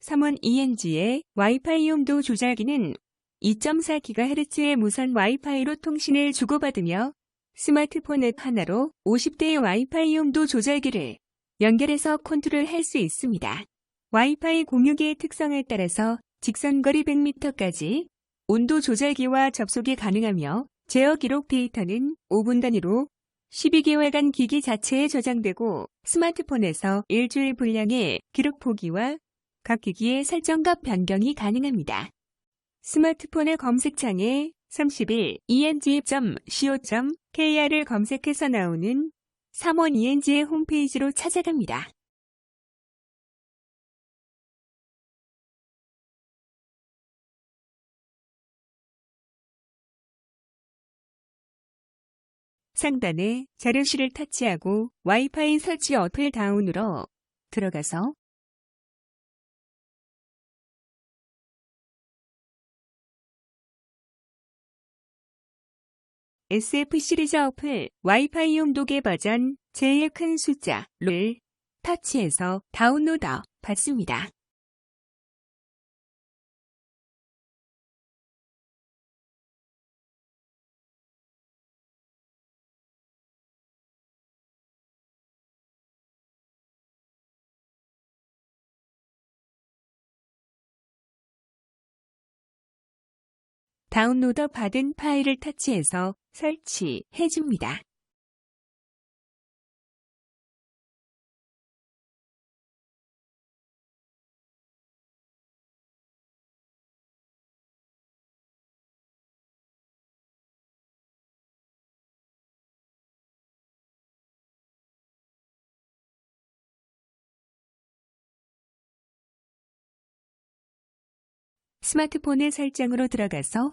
3원 ENG의 와이파이 용도 조절기는 2.4GHz의 무선 와이파이로 통신을 주고받으며 스마트폰 앱 하나로 50대의 와이파이 용도 조절기를 연결해서 컨트롤할 수 있습니다. 와이파이 공유기의 특성에 따라서 직선거리 100m까지 온도 조절기와 접속이 가능하며 제어 기록 데이터는 5분 단위로 12개월간 기기 자체에 저장되고 스마트폰에서 일주일 분량의 기록 보기와 각 기기의 설정값 변경이 가능합니다. 스마트폰의 검색창에 31 eng.co.kr을 검색해서 나오는 3원 ENG의 홈페이지로 찾아갑니다. 상단에 자료실을 타치하고 와이파이 설치 어플 다운으로 들어가서 SF 시리즈 어플 와이파이 용도계 버전 제일 큰 숫자를 터치해서 다운로드 받습니다. 다운로드 받은 파일을 터치해서 설치해 줍니다. 스마트폰의 설정으로 들어가서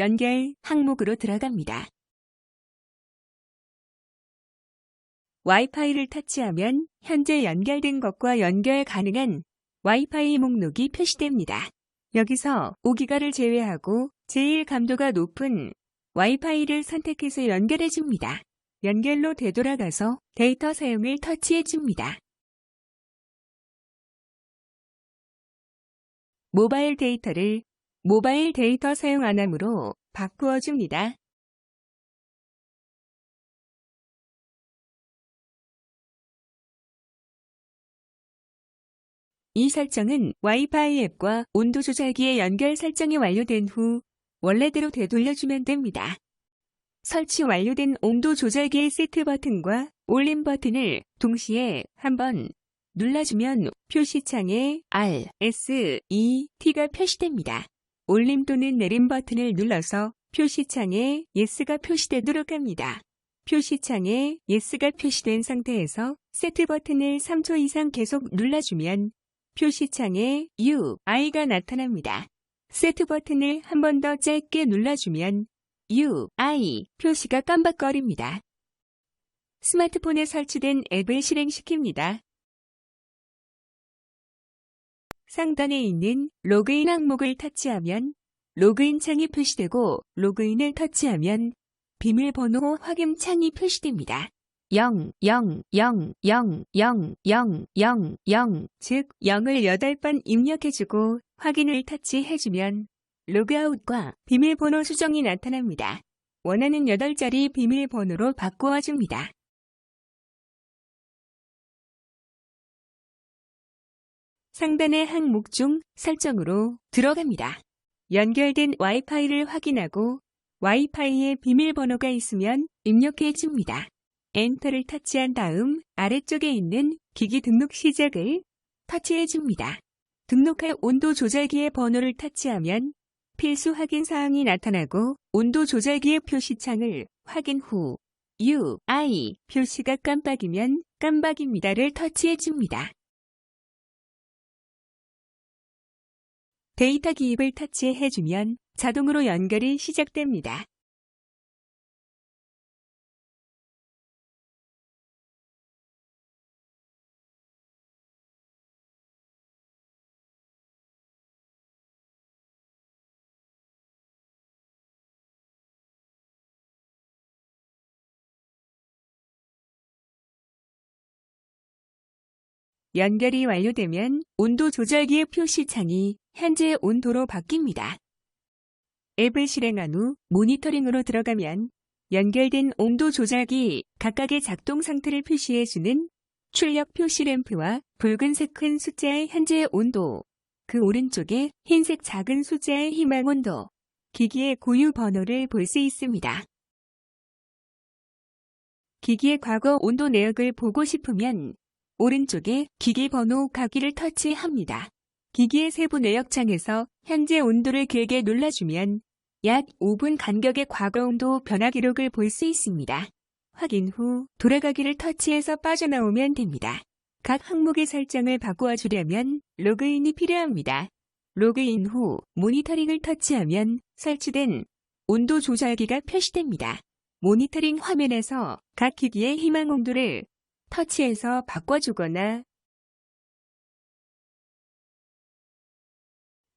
연결 항목으로 들어갑니다. 와이파이를 터치하면 현재 연결된 것과 연결 가능한 와이파이 목록이 표시됩니다. 여기서 5기가를 제외하고 제일 감도가 높은 와이파이를 선택해서 연결해 줍니다. 연결로 되돌아가서 데이터 사용을 터치해 줍니다. 모바일 데이터를 모바일 데이터 사용 안함으로 바꾸어 줍니다. 이 설정은 와이파이 앱과 온도 조절기의 연결 설정이 완료된 후 원래대로 되돌려주면 됩니다. 설치 완료된 온도 조절기의 세트 버튼과 올림 버튼을 동시에 한번 눌러주면 표시창에 R, S, E, T가 표시됩니다. 올림 또는 내림 버튼을 눌러서 표시창에 Yes가 표시되도록 합니다. 표시창에 Yes가 표시된 상태에서 세트 버튼을 3초 이상 계속 눌러주면 표시창에 U, I가 나타납니다. 세트 버튼을 한 번 더 짧게 눌러주면 U, I 표시가 깜박거립니다. 스마트폰에 설치된 앱을 실행시킵니다. 상단에 있는 로그인 항목을 터치하면 로그인 창이 표시되고 로그인을 터치하면 비밀번호 확인 창이 표시됩니다. 0, 0, 0, 0, 0, 0, 0, 0, 즉 0을 8번 입력해주고 확인을 터치해주면 로그아웃과 비밀번호 수정이 나타납니다. 원하는 8자리 비밀번호로 바꾸어줍니다. 상단의 항목 중 설정으로 들어갑니다. 연결된 와이파이를 확인하고 와이파이에 비밀번호가 있으면 입력해 줍니다. 엔터를 터치한 다음 아래쪽에 있는 기기 등록 시작을 터치해 줍니다. 등록할 온도 조절기의 번호를 터치하면 필수 확인 사항이 나타나고 온도 조절기의 표시창을 확인 후 U, I 표시가 깜빡이면 깜빡입니다를 터치해 줍니다. 데이터 기입을 터치해주면 자동으로 연결이 시작됩니다. 연결이 완료되면 온도 조절기의 표시창이 현재 온도로 바뀝니다. 앱을 실행한 후 모니터링으로 들어가면 연결된 온도 조절기 각각의 작동 상태를 표시해주는 출력 표시 램프와 붉은색 큰 숫자의 현재 온도, 그 오른쪽에 흰색 작은 숫자의 희망 온도, 기기의 고유 번호를 볼 수 있습니다. 기기의 과거 온도 내역을 보고 싶으면 오른쪽에 기기 번호 가기를 터치합니다. 기기의 세부 내역창에서 현재 온도를 길게 눌러주면 약 5분 간격의 과거 온도 변화 기록을 볼 수 있습니다. 확인 후 돌아가기를 터치해서 빠져나오면 됩니다. 각 항목의 설정을 바꾸어 주려면 로그인이 필요합니다. 로그인 후 모니터링을 터치하면 설치된 온도 조절기가 표시됩니다. 모니터링 화면에서 각 기기의 희망 온도를 터치해서 바꿔주거나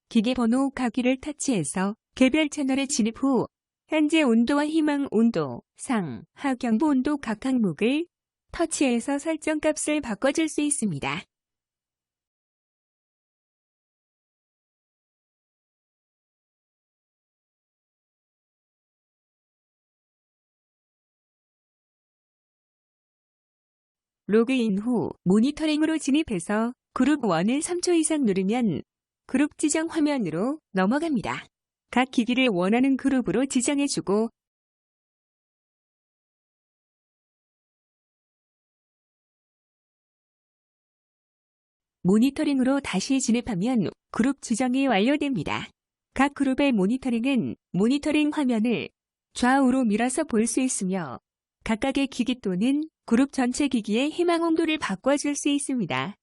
기계 번호 가기를 터치해서 개별 채널에 진입 후 현재 온도와 희망 온도, 상, 하경보 온도 각 항목을 터치해서 설정 값을 바꿔줄 수 있습니다. 로그인 후 모니터링으로 진입해서 그룹 1을 3초 이상 누르면 그룹 지정 화면으로 넘어갑니다. 각 기기를 원하는 그룹으로 지정해주고 모니터링으로 다시 진입하면 그룹 지정이 완료됩니다. 각 그룹의 모니터링은 모니터링 화면을 좌우로 밀어서 볼 수 있으며 각각의 기기 또는 그룹 전체 기기의 희망 온도를 바꿔줄 수 있습니다.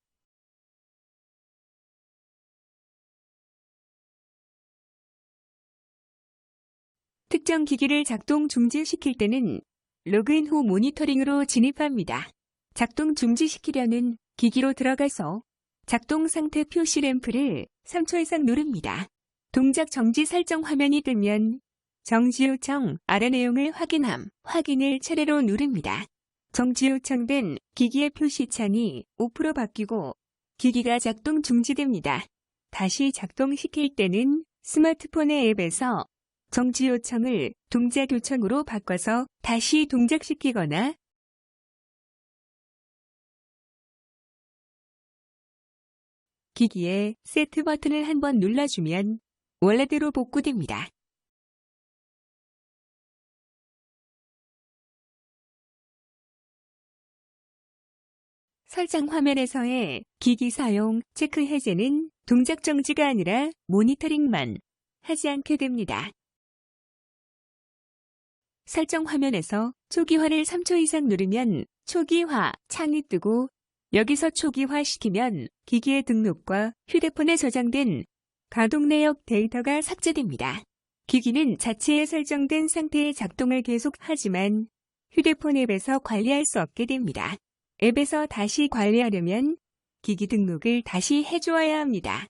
특정 기기를 작동 중지시킬 때는 로그인 후 모니터링으로 진입합니다. 작동 중지시키려는 기기로 들어가서 작동 상태 표시 램프를 3초 이상 누릅니다. 동작 정지 설정 화면이 뜨면 정지 요청 아래 내용을 확인함 확인을 차례로 누릅니다. 정지 요청된 기기의 표시창이 5% 바뀌고 기기가 작동 중지됩니다. 다시 작동시킬 때는 스마트폰의 앱에서 정지 요청을 동작 요청으로 바꿔서 다시 동작시키거나 기기에 세트 버튼을 한번 눌러주면 원래대로 복구됩니다. 설정 화면에서의 기기 사용 체크 해제는 동작 정지가 아니라 모니터링만 하지 않게 됩니다. 설정 화면에서 초기화를 3초 이상 누르면 초기화 창이 뜨고 여기서 초기화 시키면 기기의 등록과 휴대폰에 저장된 가동 내역 데이터가 삭제됩니다. 기기는 자체에 설정된 상태의 작동을 계속하지만 휴대폰 앱에서 관리할 수 없게 됩니다. 앱에서 다시 관리하려면 기기 등록을 다시 해주어야 합니다.